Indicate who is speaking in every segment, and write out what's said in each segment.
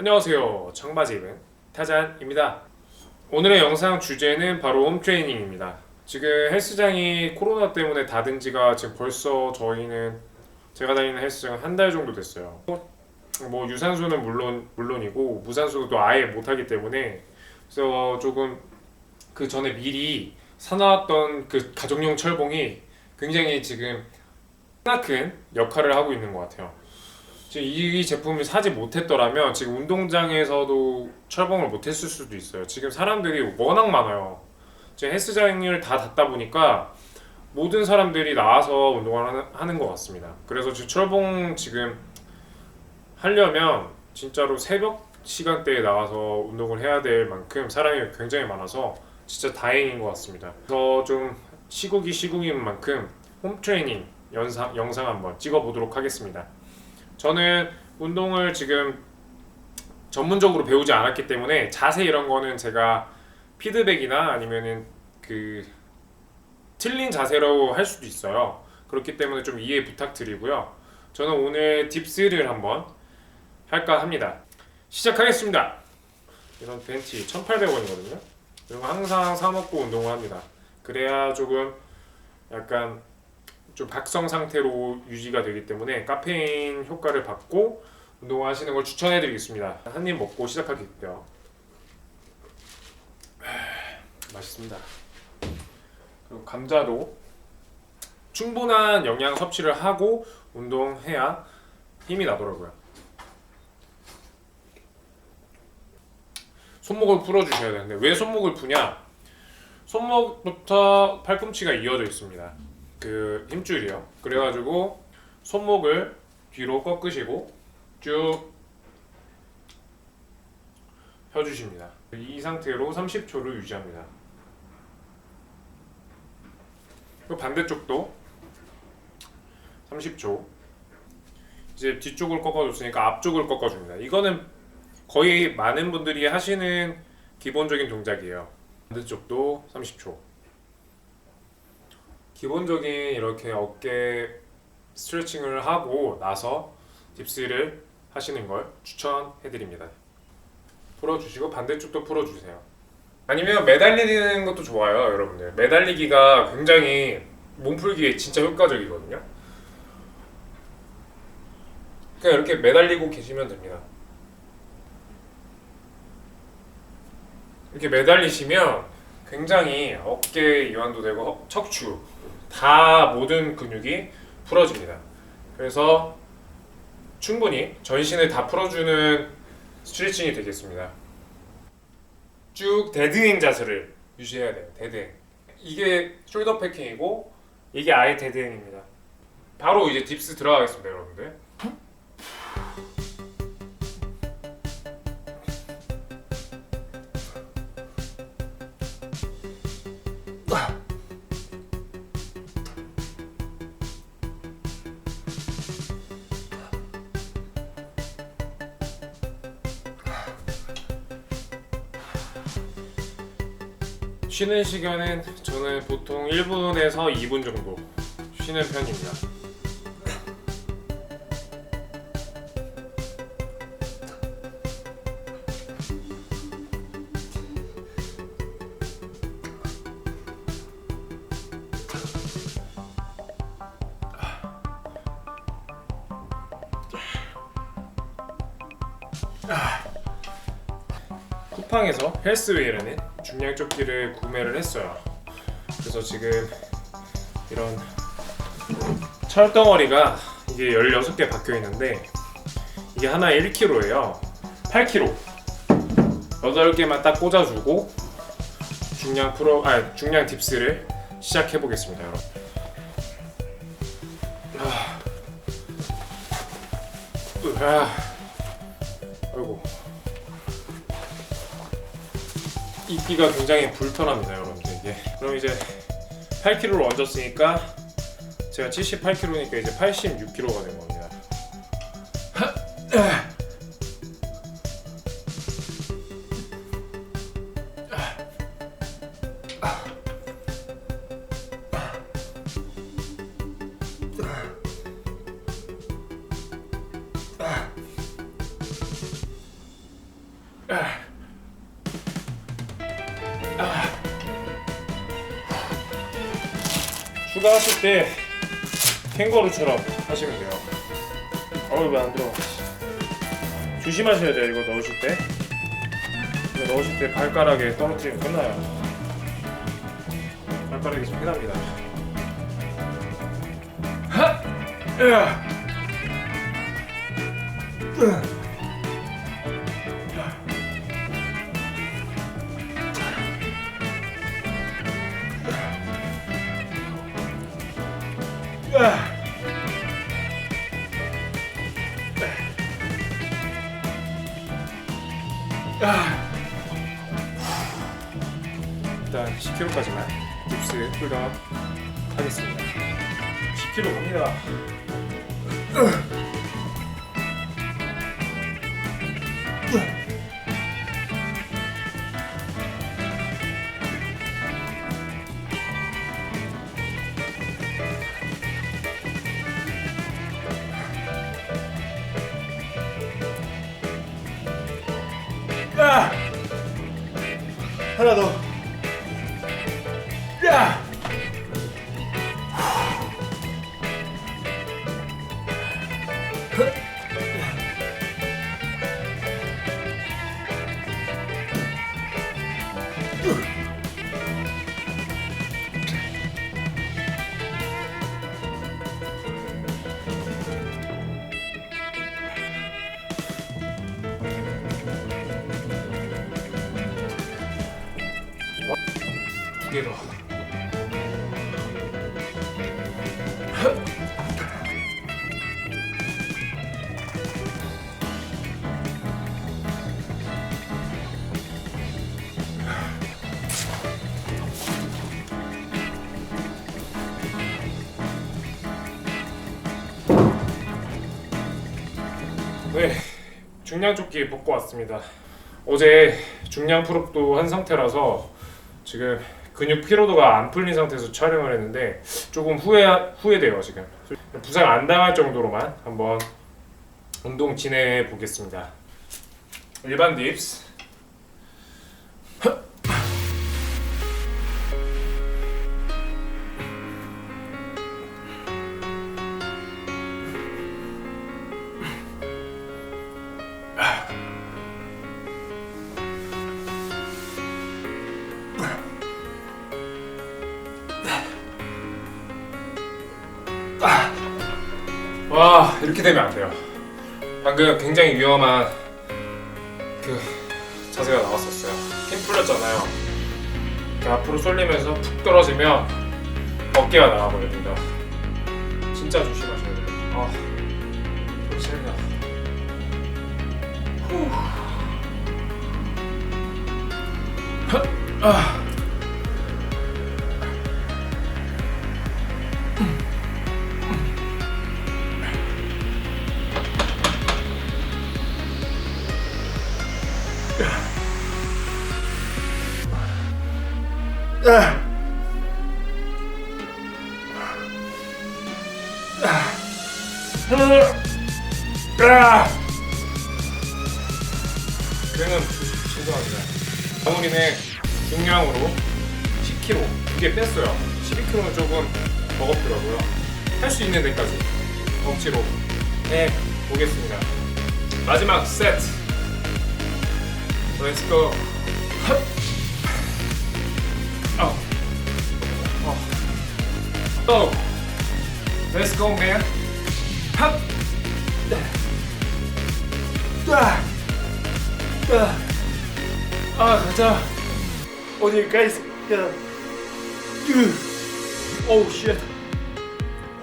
Speaker 1: 안녕하세요. 청바지 입은 타잔입니다. 오늘의 영상 주제는 바로 홈 트레이닝입니다. 지금 헬스장이 코로나 때문에 닫은 지가 지금 벌써 저희는 제가 다니는 헬스장은 한달 정도 됐어요. 뭐 유산소는 물론 물론이고 무산소도 아예 못 하기 때문에 그래서 조금 그 전에 미리 사놨던 그 가정용 철봉이 굉장히 지금 크나큰 역할을 하고 있는 것 같아요. 이 제품을 사지 못했더라면 지금 운동장에서도 철봉을 못했을 수도 있어요. 지금 사람들이 워낙 많아요. 지금 헬스장을 다 닫다 보니까 모든 사람들이 나와서 운동을 하는, 것 같습니다. 그래서 지금 철봉 지금 하려면 진짜로 새벽 시간대에 나와서 운동을 해야 될 만큼 사람이 굉장히 많아서 진짜 다행인 것 같습니다. 그래서 좀 시국이 시국인 만큼 홈 트레이닝 영상, 영상 한번 찍어보도록 하겠습니다. 저는 운동을 지금 전문적으로 배우지 않았기 때문에 자세 이런 거는 제가 피드백이나 아니면은 그 틀린 자세로 할 수도 있어요. 그렇기 때문에 좀 이해 부탁드리고요. 저는 오늘 딥스를 한번 할까 합니다. 시작하겠습니다. 이런 벤치 1,800원이거든요. 이거 항상 사 먹고 운동을 합니다. 그래야 조금 약간 좀 각성 상태로 유지가 되기 때문에 카페인 효과를 받고 운동하시는 걸 추천해 드리겠습니다. 한 입 먹고 시작하겠고요. 맛있습니다. 그리고 감자도 충분한 영양 섭취를 하고 운동해야 힘이 나더라고요. 손목을 풀어 주셔야 되는데 왜 손목을 푸냐? 손목부터 팔꿈치가 이어져 있습니다. 그 힘줄이요. 그래가지고 손목을 뒤로 꺾으시고 쭉 펴주십니다. 이 상태로 30초를 유지합니다. 그 반대쪽도 30초. 이제 뒤쪽을 꺾어줬으니까 앞쪽을 꺾어줍니다. 이거는 거의 많은 분들이 하시는 기본적인 동작이에요. 반대쪽도 30초. 기본적인 이렇게 어깨 스트레칭을 하고 나서 딥스를 하시는 걸 추천해 드립니다. 풀어주시고 반대쪽도 풀어주세요. 아니면 매달리는 것도 좋아요, 여러분들. 매달리기가 굉장히 몸풀기에 진짜 효과적이거든요. 그냥 이렇게 매달리고 계시면 됩니다. 이렇게 매달리시면 굉장히 어깨 이완도 되고 허- 척추 다 모든 근육이 풀어집니다. 그래서 충분히 전신을 다 풀어주는 스트레칭이 되겠습니다. 쭉 데드행 자세를 유지해야 돼요. 데드행. 이게 숄더 패킹이고 이게 아예 데드행입니다. 바로 이제 딥스 들어가겠습니다, 여러분들. 쉬는 시간은 저는 보통 1분에서 2분 정도 쉬는 편입니다. 쿠팡에서 헬스웨이라는 중량 조끼를 구매를 했어요. 그래서 지금 이런 철덩어리가 이게 16개 박혀 있는데 이게 하나에 1kg예요. 8kg. 8개만 딱 꽂아주고 중량 프로 아 중량 딥스를 시작해 보겠습니다, 여러분. 아. 으아. 아이고. 입기가 굉장히 불편합니다, 여러분들 이게. 그럼 이제 8kg를 얹었으니까 제가 78kg니까 이제 86kg가 된 겁니다. 추가하실 때 캥거루처럼 하시면 돼요. 어우 왜안 들어? 조심하셔야 돼요 이거 넣으실 때. 이거 넣으실 때 발가락에 떨어뜨리면 끝나요. 발가락이 좀 끝납니다. 하! 으아! 으아! 일단 10kg까지만 딥스 쿨다운 하겠습니다. 10kg 갑니다. 아! 하나 더. 두개 더. 네, 중량 조끼 벗고 왔습니다. 어제 중량 풀업도 한 상태라서 지금 근육 피로도가 안 풀린 상태에서 촬영을 했는데 조금 후회 후회돼요 지금 부상 안 당할 정도로만 한번 운동 진행해 보겠습니다. 일반 딥스 와 이렇게 되면 안 돼요. 방금 굉장히 위험한 그 자세가 나왔었어요. 힘 풀렸잖아요. 앞으로 쏠리면서 푹 떨어지면 어깨가 나가버립니다. 진짜 조심하셔야 돼요. 아, 손 시린다. 후. 헛, 아. 그냥 죄송합니다. 강우리는 중량으로 10kg 두개 뺐어요. 12kg는 조금 버겁더라고요. 할 수 있는 데까지 억지로 해 보겠습니다. 마지막 세트. Let's go. 헛. 어. 어. 또. Let's go, man. 핫. 아, 아, 아 가자. 어딜까 이 새끼야. Oh shit.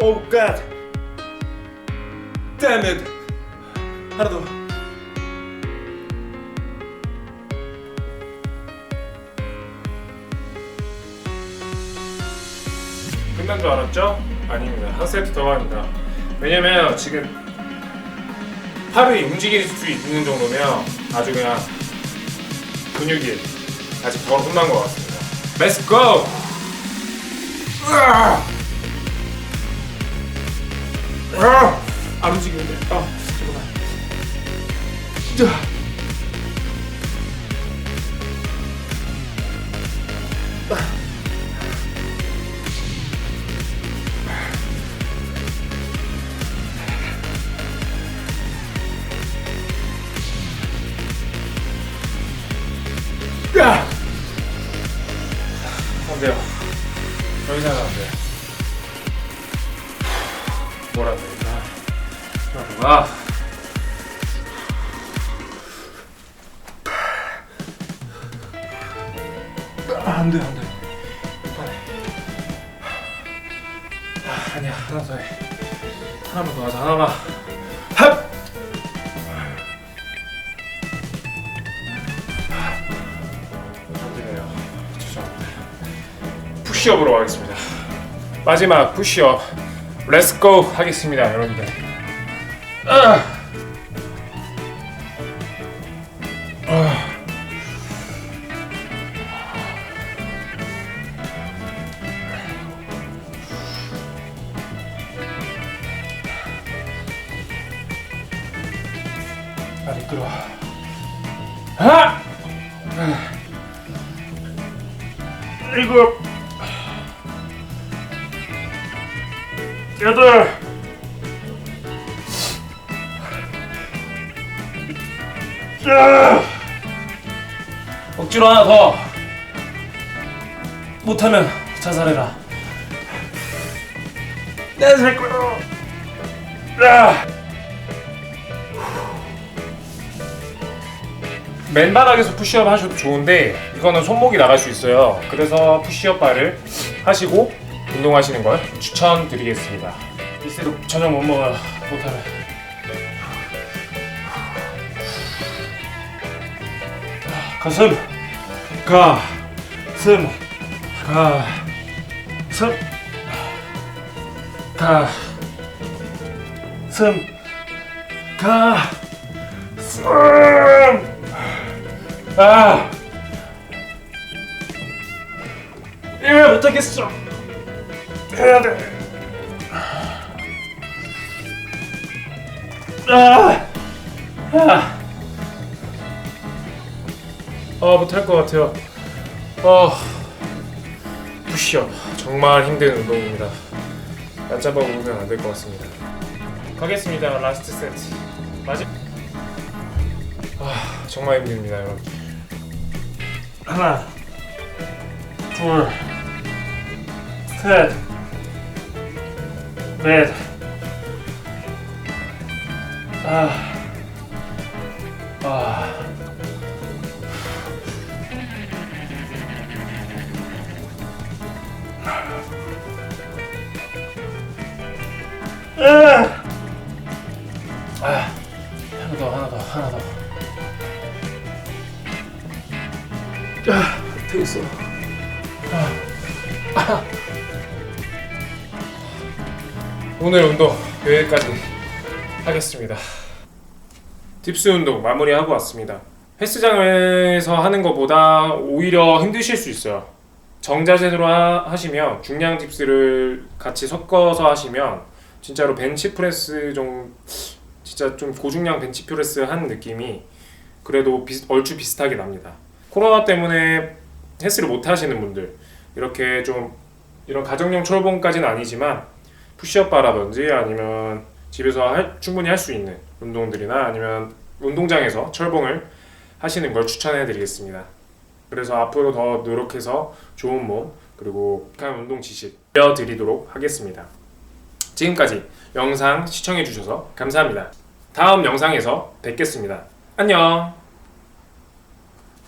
Speaker 1: Oh god. Damn it. 하나 더. 끝난 줄 알았죠? 아닙니다. 한 세트 더 합니다. 왜냐면 지금 팔이 움직일 수 있는 정도면 아주 그냥 근육이 아직 덜 혼난 것 같습니다. Let's go! 안 움직이는데. 아, 잠깐만. 돼요. 더 이상은 안 돼요. 뭐라 그래? 아, 아, 안 돼, 안 돼. 아, 아니야, 하나 더 해. 하나만 더 하자, 하나만. 푸시업으로 가겠습니다. 마지막 푸시업. 렛츠고 하겠습니다, 여러분들. 아! 아. 아. 아! 일곱, 여덟, 아! 억지로 하나 더. 못하면 자살해라. 내살 거야. 아! 맨바닥에서 푸시업 하셔도 좋은데 이거는 손목이 나갈 수 있어요. 그래서 푸시업 바를 하시고 운동하시는 걸 추천드리겠습니다. 이세로 저녁 못 먹어요. 못하면. 가슴, 가, 숨, 가, 숨, 가, 숨, 가, 숨. 아, 이거 못하겠어. 해야 돼. 아, 아, 아 못할 것 같아요. 어, 푸시업 정말 힘든 운동입니다. 낮잡아 먹으면 안 될 것 같습니다. 가겠습니다. 라스트 세트. 마지. 아 정말 힘듭니다, 여러분. 하나, 둘, 셋, 넷. 아, 아. 아, 아, 하나 더, 하나 더, 하나 더. 아, 되겠어. 아, 아. 오늘 운동 여기까지 하겠습니다. 딥스 운동 마무리하고 왔습니다. 헬스장에서 하는 것보다 오히려 힘드실 수 있어요. 정자세로 하, 하시면 중량 딥스를 같이 섞어서 하시면 진짜로 벤치프레스 좀 진짜 좀 고중량 벤치프레스 한 느낌이 그래도 비슷, 얼추 비슷하게 납니다. 코로나 때문에 헬스를 못 하시는 분들 이렇게 좀 이런 가정용 철봉까지는 아니지만 푸시업 바라든지 아니면 집에서 할- 충분히 할 수 있는 운동들이나 아니면 운동장에서 철봉을 하시는 걸 추천해 드리겠습니다. 그래서 앞으로 더 노력해서 좋은 몸 그리고 착한 운동 지식 알려드리도록 하겠습니다. 지금까지 영상 시청해 주셔서 감사합니다. 다음 영상에서 뵙겠습니다. 안녕!